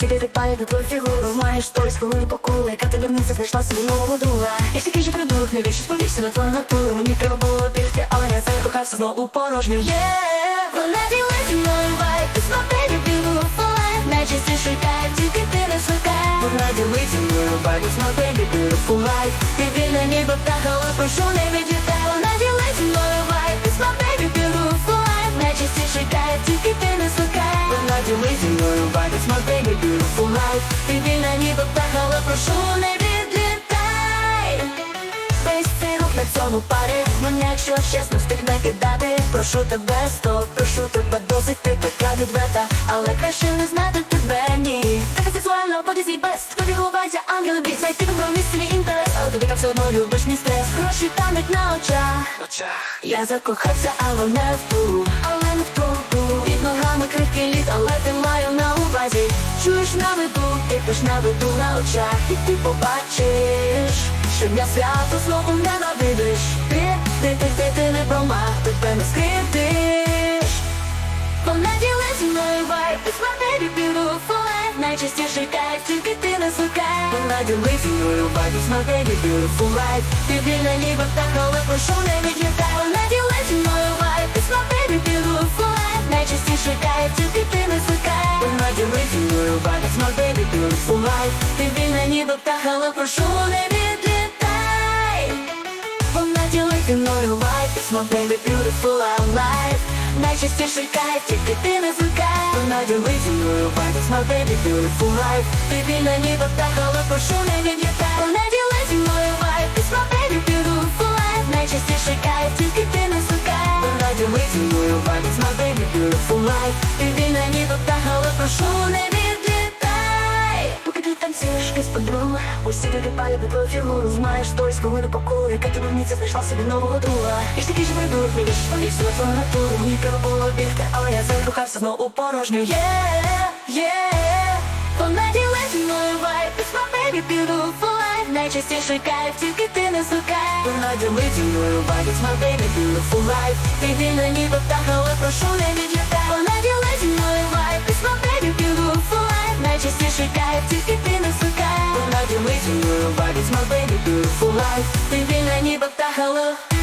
усі відрипають на твою фігуру Маєш сторіс, коли по колу, яка ти вернеться, знайшла собі нового друга Я ж же придурок, не вічно сповівся на твою натуру Мені треба було бігти, але я закохався знову у порожню. Yeah, вона зі мною вайб, ти смотри, білу фулайт Найчастіше кайф, тільки ти не звикай Вона ділить зі мною вайб, ти смотри, білу фулайт Ти вільна ніби птах, але прошу не прошу не відлітай. Цей рух на цьому парі Мене, якщо чесно, встиг не кидати Прошу тебе, стоп, прошу тебе досить Ти така відверта, але краще не знати тебе, ні. Така сексуальна, поді свій бест Тобі ховається ангели бій Знайти компроміс, свій інтерес. Але тобі так все одно любиш мій стрес. Гроші тануть на очах. Я закохався, але не в ту. Але на виду на очах І ти побачиш що я свято знову ненавидиш. Ти, ти, ти, ти, ти не промах, тебе не скритиш Вона ділить зі мною вайб, ти смотри, beautiful life Найчастіше кайф, тільки ти не звикай. Вона ділить зі мною вайб, ти смотри, beautiful life Ти вільна ніби птах, але прошу не відлітай. Вона ділить зі мною вайб, ти смотри, beautiful life Найчастіше кайф, тільки beautiful life Ти вільна ніби птах, але прошу не відлітай. Вона ділить зі мною лайф It's my baby beautiful I'm life Найчастіше кайф, тільки ти не звикай. Вона ділить зі мною лайф It's my baby beautiful life Ти вільна ніби птах, прошу не відлітай. Вона ділить зі мною лайф It's my baby beautiful life Найчастіше кайф, тільки ти не звикай. Вона ділить зі мною лайф It's my baby beautiful life Ти вільна ніби птах, прошу не відлітай із подругою Усі відрипали до твою фігуру Знаєш сторіс, коли не по колу Яка ти верніться, знайшла собі нового друга. Я ж же придурок, не вірш Повівся на твою натуру. Мені треба було бігти, але я закохався знову порожню. Вона ділить зі мною вайб. It's my baby beautiful life Найчастіше кайф, тільки ти не ділить зі мною вайб. It's my baby beautiful life Ти вільна ніби птах, але прошу не відлітай звикай life, ділить зі мною вайб It's my